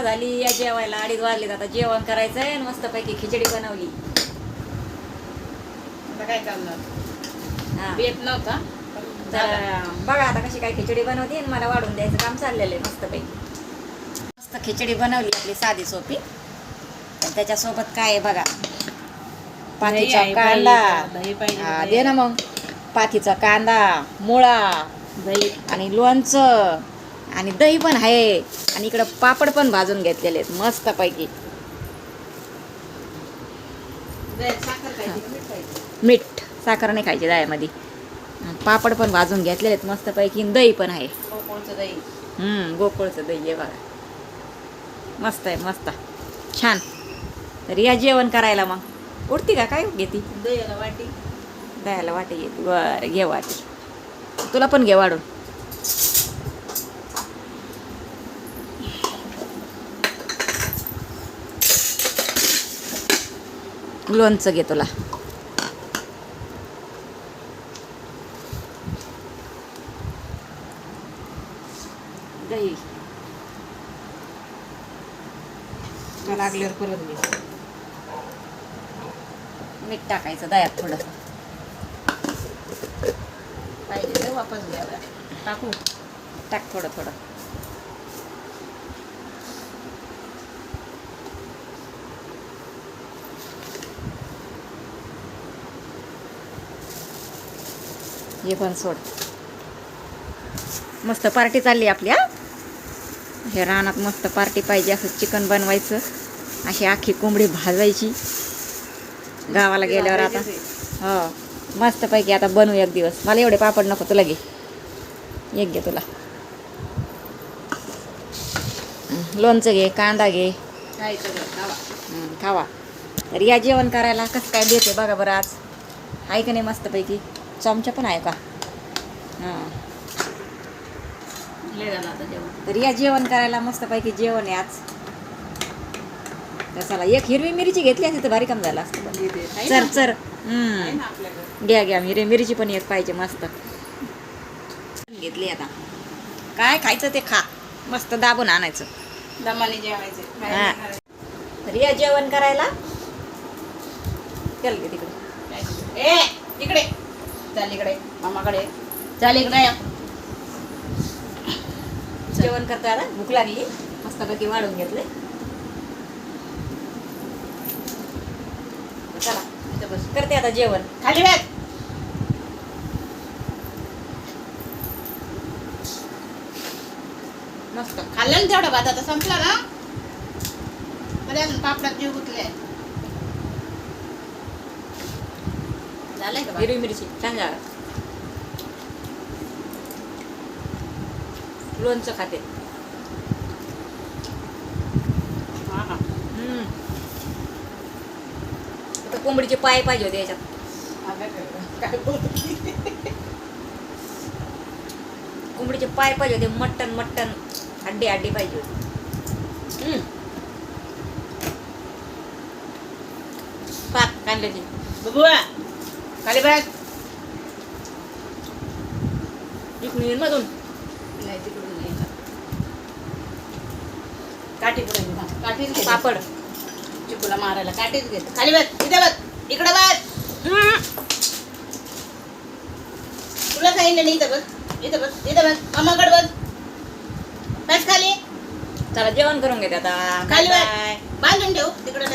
दुपार झाली या जेवायला अडीच वाजले आता जेवण करायचंय आणि मस्तपैकी खिचडी बनवली. आता काय करणार हा. बेत नव्हता. तर बघा आता कशी काय खिचडी बनवते आणि मला वाढून द्यायचं काम चाललेलं आहे मस्तपैकी. मस्त खिचडी बनवली आपली साधी सोपी. आणि त्याच्यासोबत काय आहे बघा? आहे, कांदा. हा. दे ना मग. पातीचा कांदा मुळा दही. आणि लोणचं. आणि दही पण आहे. आणि इकडं पापड पण भाजून घेतलेले आहेत मस्तपैकी मीठ साखर नाही खायची दह्यामध्ये पापड पण भाजून घेतलेले आहेत मस्तपैकी दही पण आहे. कोकणचं दही. गोकुळचं दही आहे बघा. मस्त आहे मस्त. छान. तर या जेवण करायला मग. उडती का? काय घेती? दही आला वाटी. दह्याला वाटी येते बरं घे वाटी. तुला पण घे वाढून. लोणचं घे तुला. दही. लागल्यावर परत मीठ टाकायचं दह्यात थोडं पाहिजे वापस घ्यावा टाकू? टाक थोडं थोडं. हे पण सोड. मस्त पार्टी चालली आपली हा? हे रानात मस्त पार्टी पाहिजे असं चिकन बनवायचं. अशी आखी कोंबडी भाजायची. गावाला गेल्यावर आता. हो मस्तपैकी आता बनवू एक दिवस. मला एवढे पापड नको तुला घे. एक घे तुला. लोणचं घे कांदा घे. खावा. तर या जेवण करायला कसं काय देते बघा बरं आज. आहे का नाही मस्तपैकी चमचा पण आहे का? हां. तर या जेवण करायला मस्तपैकी जेवण आहे आज. चला एक हिरवी मिरची घेतली असती तर भारी कम झालं. असतं चर? चर घ्या घ्या. हिरवी मिरची पण एक पाहिजे मस्त. घेतली आता. काय खायचं ते खा. मस्त दाबून आणायचं. दमाने जेवायचे. बाहेर हा. नाही तर या जेवण करायला. चल तिकडे. ए इकडे. चाल इकडे मामाकडे. चाल इकडे या. जेवण करता आला भूक लागली. मस्तपैकी वाढून घेतले चला इथं बस. करते आता जेवण. खाली बॅग मस्त. खाल्लं ना तेवढा भात. आता संपला ना? बरे अजून पापडात जीव गुतले. झालंय का? हिरवी मिरची छान झालं लोणचं खाते हा, हा. आता कोंबडीचे पाय पाहिजे होते याच्यात? कोंबडीचे पाय पाहिजे होते मटन मटन हड्डी हड्डी पाहिजे होती हम्म. पाक कांद्याची बघूया खाली बॅग इकडून येईल मधून. नाही तिकडून. काठी पुढे. काठीच पापड. चिकूला मारायला काठीच घेत खाली बस इथे बस इकडे हम्म. तुला सांगितलं नाही इथं बस इथं बस इथं बस मामाकडे बस बस खाली. चला जेवण करून घेते आता. खाली bye. बांधून ठेव. तिकडे